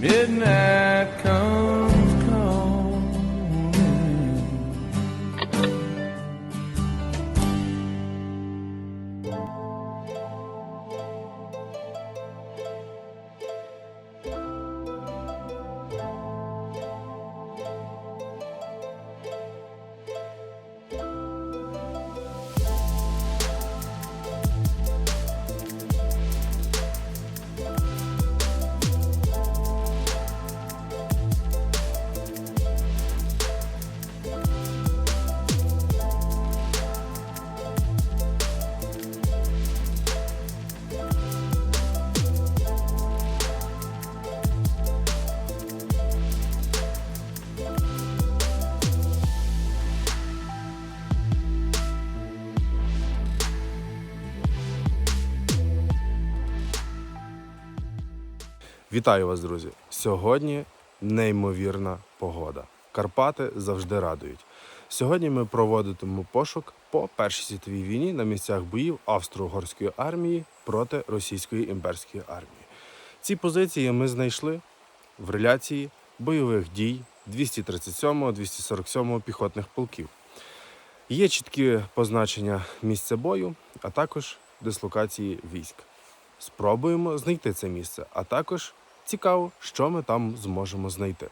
midnight Вітаю вас, друзі! Сьогодні неймовірна погода. Карпати завжди радують. Сьогодні ми проводитимемо пошук по Першій світовій війні на місцях боїв Австро-Угорської армії проти Російської імперської армії. Ці позиції ми знайшли в реляції бойових дій 237-247 піхотних полків. Є чіткі позначення місця бою, а також дислокації військ. Спробуємо знайти це місце, а також цікаво, що ми там зможемо знайти.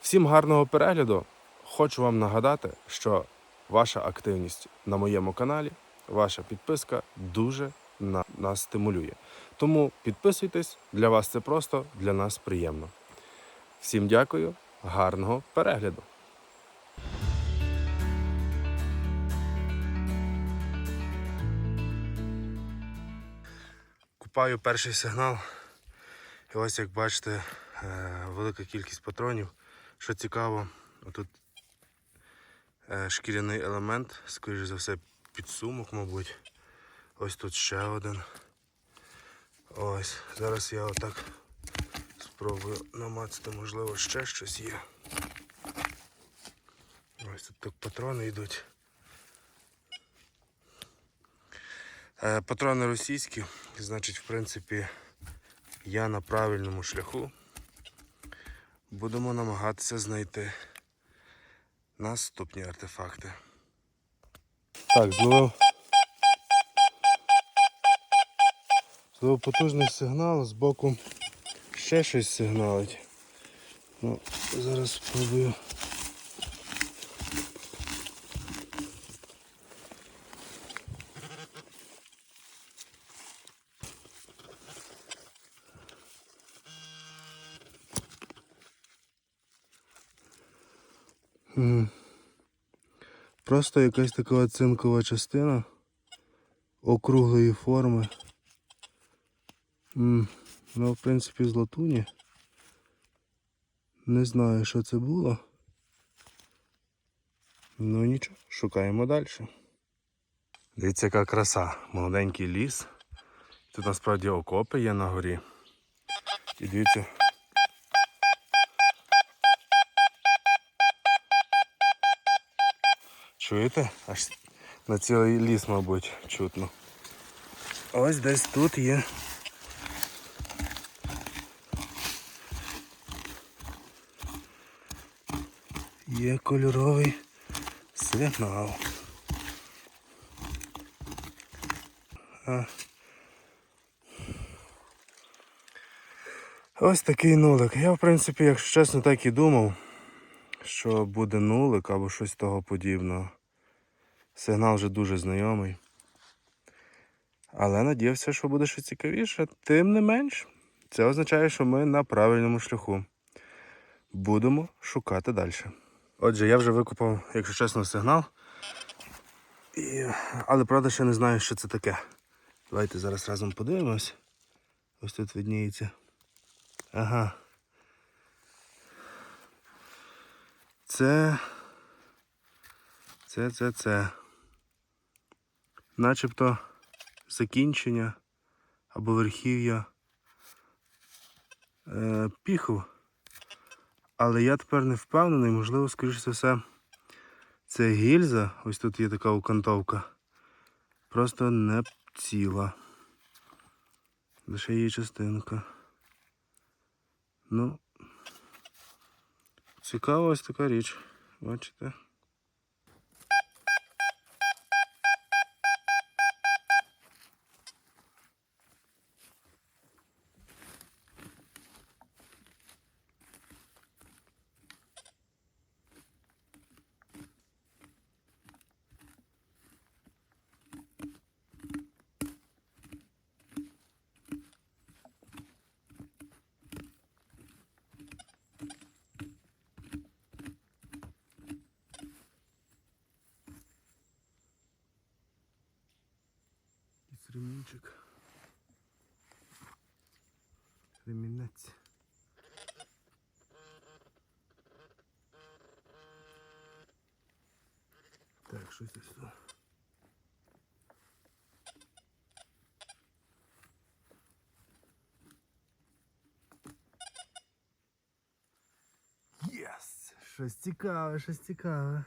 Всім гарного перегляду! Хочу вам нагадати, що ваша активність на моєму каналі, ваша підписка дуже на- нас стимулює. Тому підписуйтесь, для вас це просто, для нас приємно. Всім дякую, гарного перегляду! Купаю перший сигнал. І ось як бачите, е, велика кількість патронів. Що цікаво, отут е, шкіряний елемент, скоріш за все, підсумок, мабуть. Ось тут ще один. Ось. Зараз я отак спробую намацати, можливо, ще щось є. Ось тут так патрони йдуть. Е, Патрони російські, значить, в принципі, я на правильному шляху. Будемо намагатися знайти наступні артефакти. Так, зловив. Зловив потужний сигнал, збоку ще щось сигналить. Ну, зараз спробую. Просто якась така цинкова частина округлої форми. М, Ну, в принципі, з латуні. Не знаю, що це було. Ну нічого, шукаємо далі. Дивіться, яка краса. Молоденький ліс. Тут насправді окопи є на горі. І дивіться. Чуєте? Аж на цілий ліс, мабуть, чутно. Ось десь тут є. Є кольоровий сигнал. А. Ось такий нулик. Я, в принципі, якщо чесно, так і думав, що буде нулик або щось того подібного. Сигнал вже дуже знайомий. Але надіявся, що буде щось цікавіше. Тим не менш, це означає, що ми на правильному шляху. Будемо шукати далі. Отже, я вже викопав, якщо чесно, сигнал. І... Але правда ще не знаю, що це таке. Давайте зараз разом подивимось. Ось тут видніється. Ага. Це. Це, це, це. Начебто закінчення або верхів'я е, піху. Але я тепер не впевнений, можливо, скоріше за все, це гільза. Ось тут є така окантовка. Просто не ціла. Лише її частинка. Ну, цікава ось така річ. Бачите? Якийсь ремінчик. Ремінець. Так, щось ось тут. Єс! Щось цікаве, щось цікаве.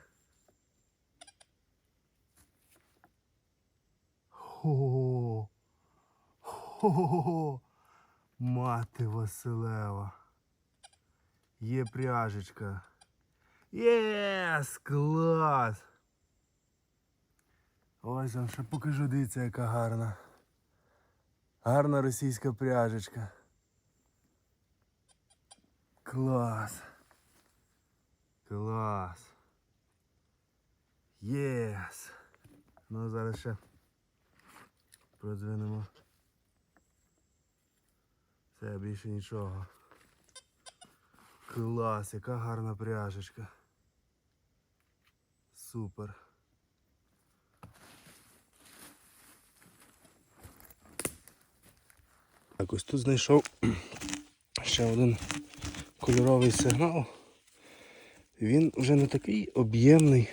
Хо. Мати Василева. Є пряжечка. Єс! Клас! Ось вам ще покажу, дивіться, яка гарна. Гарна російська пряжечка. Клас. Клас. Єс. Ну зараз ще продвинемо. Все, більше нічого. Клас, яка гарна пряжечка. Супер. Так, ось тут знайшов ще один кольоровий сигнал. Він вже не такий об'ємний,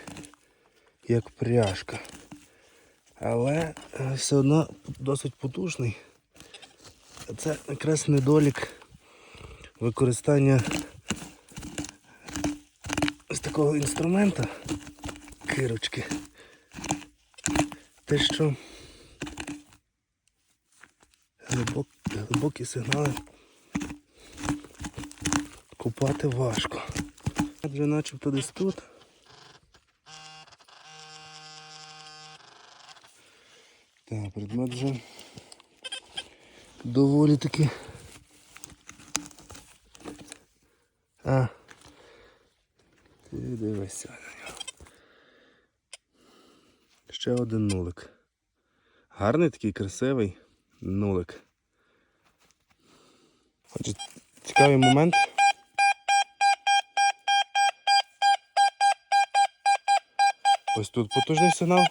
як пряжка. Але е, все одно досить потужний. Це якраз недолік використання ось такого інструмента кирочки. Те, що глибок, глибокі сигнали купати важко. Адже начебто десь тут. Так, предмет вже доволі таки. А. Ти дивися на нього. Ще один нулик. Гарний такий красивий нулик. Отже, цікавий момент. Ось тут потужний сигнал.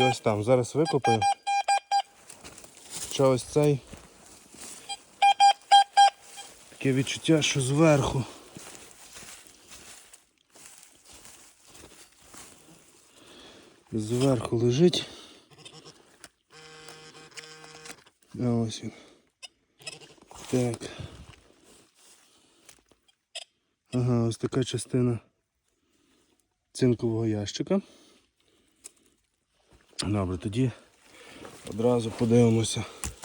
І ось там. Зараз викопаю. Що ось цей. Таке відчуття, що зверху. Зверху лежить. Ось він. Так. Ага, ось така частина цинкового ящика. Добре, тоді одразу подивимося.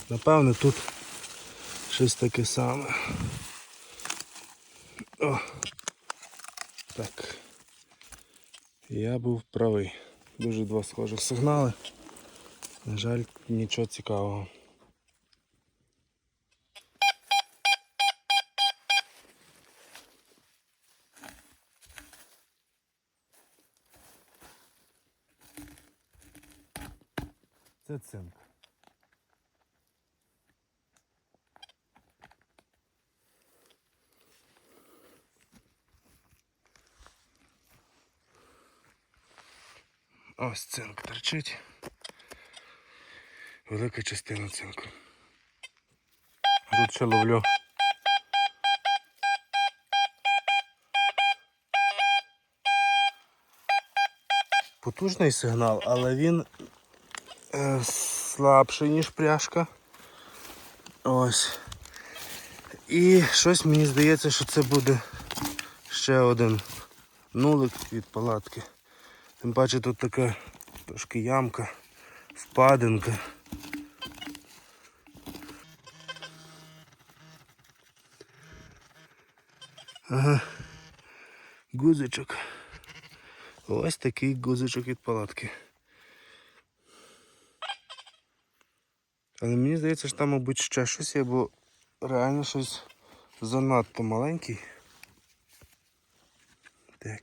Напевне, тут щось таке саме. О! Так. Я був правий. Дуже два схожих сигнали. На жаль, нічого цікавого. Це цинк. Ось цинк торчить. Велика частина цинку. Тут ще ловлю. Потужний сигнал, але він Е, слабший, ніж пряжка. Ось. І щось мені здається, що це буде ще один нулик від палатки. Тим паче тут така трошки ямка, впадинка. Ага, гузичок. Ось такий гузичок від палатки. Але мені здається, що там, мабуть, ще щось є, бо реально щось занадто маленький. Так.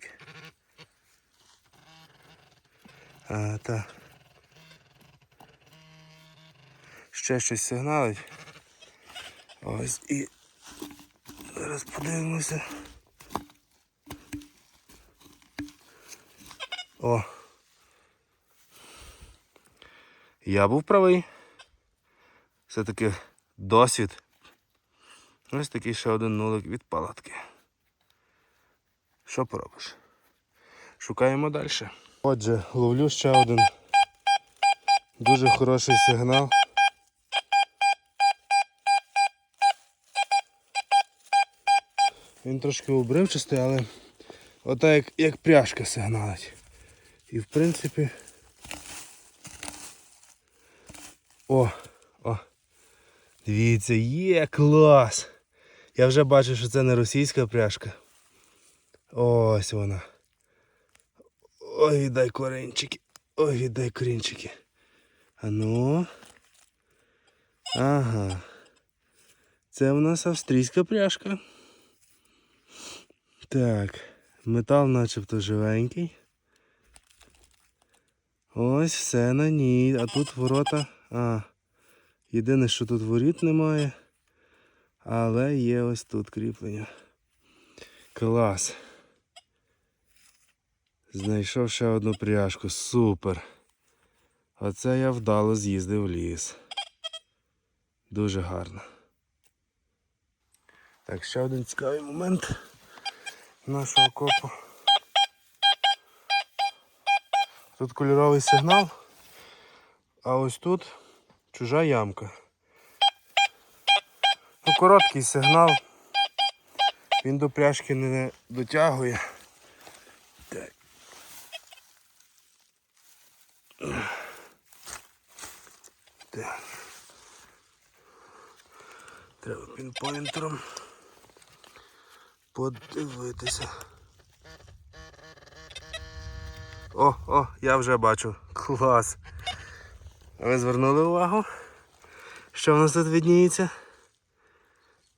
А, та. Ще щось сигналить. Ось і зараз подивимося. О. Я був правий. Все-таки досвід. Ось такий ще один нулик від палатки. Що поробиш? Шукаємо далі. Отже, ловлю ще один дуже хороший сигнал. Він трошки обривчастий, але ота як, як пряжка сигналить. І в принципі. О. Дивіться, є клас! Я вже бачу, що це не російська пряжка. Ось вона. Ой, віддай корінчики. Ой, віддай корінчики. А ну. Ага. Це в нас австрійська пряжка. Так, метал начебто живенький. Ось все на ній. А тут ворота. А. Єдине, що тут воріт немає. Але є ось тут кріплення. Клас. Знайшов ще одну пряжку. Супер. Оце я вдало з'їздив в ліс. Дуже гарно. Так, ще один цікавий момент нашого копу. Тут кольоровий сигнал, а ось тут чужа ямка. Ну, короткий сигнал. Він до пряжки не дотягує. Так. Так. Треба пінпойнтером подивитися. О, о, я вже бачу. Клас. Ви звернули увагу? Що в нас тут відніється?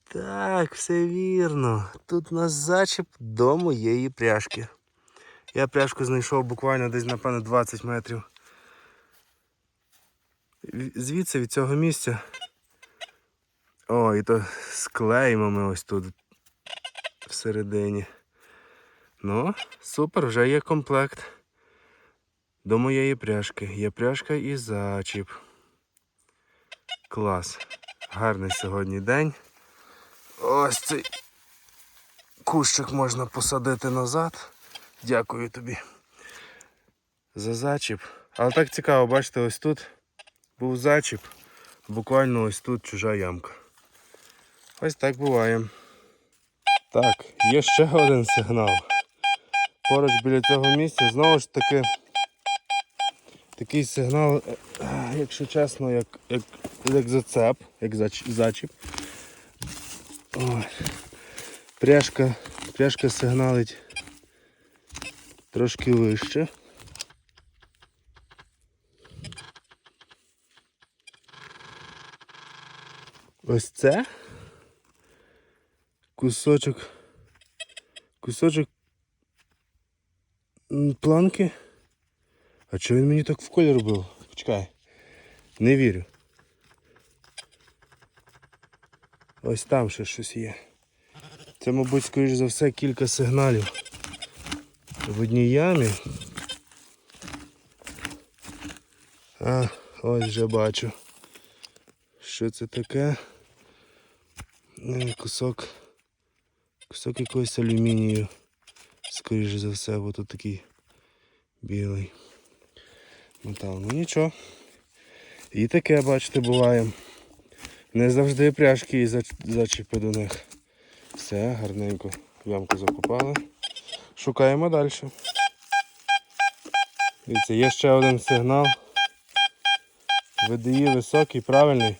Так, все вірно. Тут у нас зачіп до моєї пряжки. Я пряжку знайшов буквально десь, напевно, 20 метрів. Звідси від цього місця. О, і то з клеймами ось тут всередині. Ну, супер, вже є комплект. До моєї пряжки. Є пряжка і зачіп. Клас. Гарний сьогодні день. Ось цей кущик можна посадити назад. Дякую тобі за зачіп. Але так цікаво, бачите, ось тут був зачіп. Буквально ось тут чужа ямка. Ось так буває. Так, є ще один сигнал. Поруч біля цього місця знову ж таки такий сигнал, е, якщо чесно, як, як, як зацеп, як зач- зачіп. Ой. Пряжка, пряжка сигналить трошки вище. Ось це кусочок. Кусочок планки. А чого він мені так в колір робив? Почекай. Не вірю. Ось там ще щось є. Це, мабуть, скоріш за все, кілька сигналів в одній ямі. А, ось вже бачу. Що це таке? Е, Кусок. Кусок якогось алюмінію. Скоріше за все, бо тут такий білий метал. Ну нічого. І таке, бачите, буває. Не завжди пряжки і зач- зачіпи до них. Все, гарненько ямку закопали. Шукаємо далі. Дивіться, є ще один сигнал. VDI високий, правильний.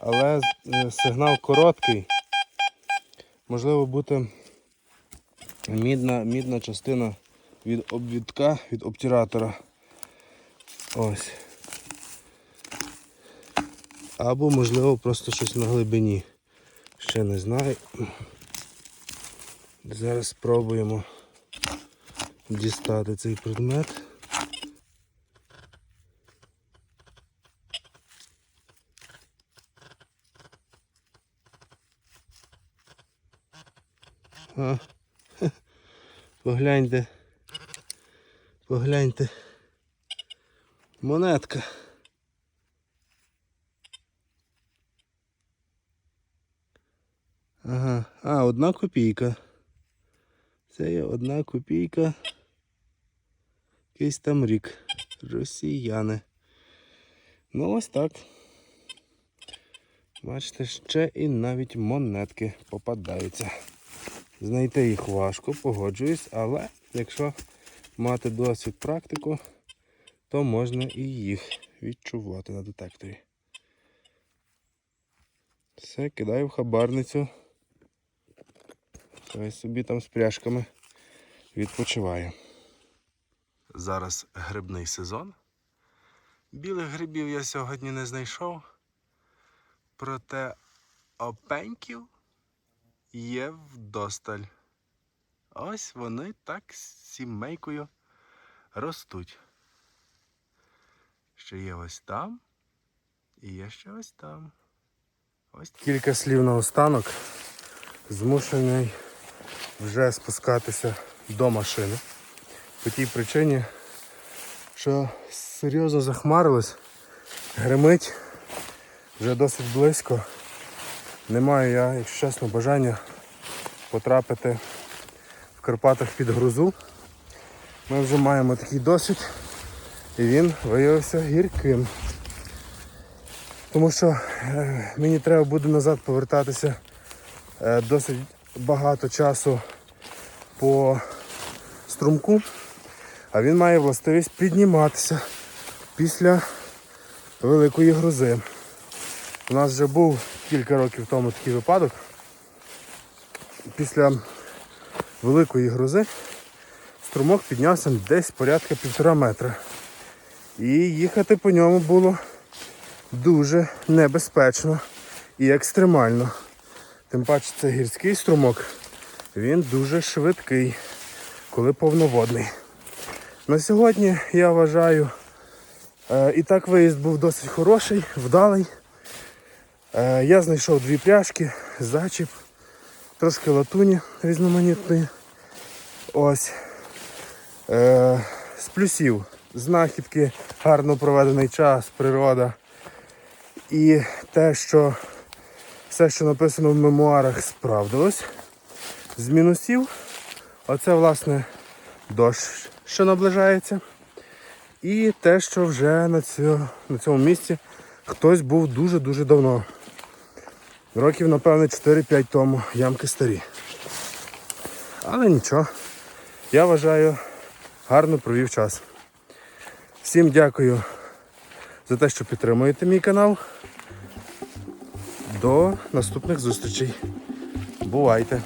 Але е, сигнал короткий. можливо бути мідна, мідна частина від обвідка, від обтиратора. Ось. Або, можливо, просто щось на глибині. Ще не знаю. Зараз спробуємо дістати цей предмет. А, погляньте. Погляньте. Монетка. Ага, а, одна копійка. Це є одна копійка. Якийсь там рік. Росіяни. Ну ось так. Бачите, ще і навіть монетки попадаються. Знайти їх важко, погоджуюсь, але якщо мати досвід практику, то можна і їх відчувати на детекторі. Все, кидаю в хабарницю. Хай собі там з пряжками відпочиває. Зараз грибний сезон. Білих грибів я сьогодні не знайшов. Проте опеньків є вдосталь. Ось вони так сімейкою ростуть. Ще є ось там. І є ще ось там. Ось кілька слів на останок. Змушений вже спускатися до машини. По тій причині, що серйозно захмарилось, гримить вже досить близько. Не маю я, якщо чесно, бажання потрапити Карпатах під грузу. Ми вже маємо такий досвід, і він виявився гірким. Тому що е, мені треба буде назад повертатися е, досить багато часу по струмку, а він має властивість підніматися після великої грузи. У нас вже був кілька років тому такий випадок. Після великої грузи струмок піднявся десь порядка півтора метра. І їхати по ньому було дуже небезпечно і екстремально. Тим паче це гірський струмок, він дуже швидкий, коли повноводний. На сьогодні я вважаю, е, і так виїзд був досить хороший, вдалий. Е, Я знайшов дві пряжки, зачіп, трошки латуні різноманітної. Ось. Е, З плюсів знахідки, гарно проведений час, природа. І те, що все, що написано в мемуарах, справдилось. З мінусів, оце, власне, дощ, що наближається. І те, що вже на цьому, місці хтось був дуже-дуже давно. Років, напевно, 4-5 тому ямки старі. Але нічого. Я вважаю, гарно провів час. Всім дякую за те, що підтримуєте мій канал. До наступних зустрічей. Бувайте!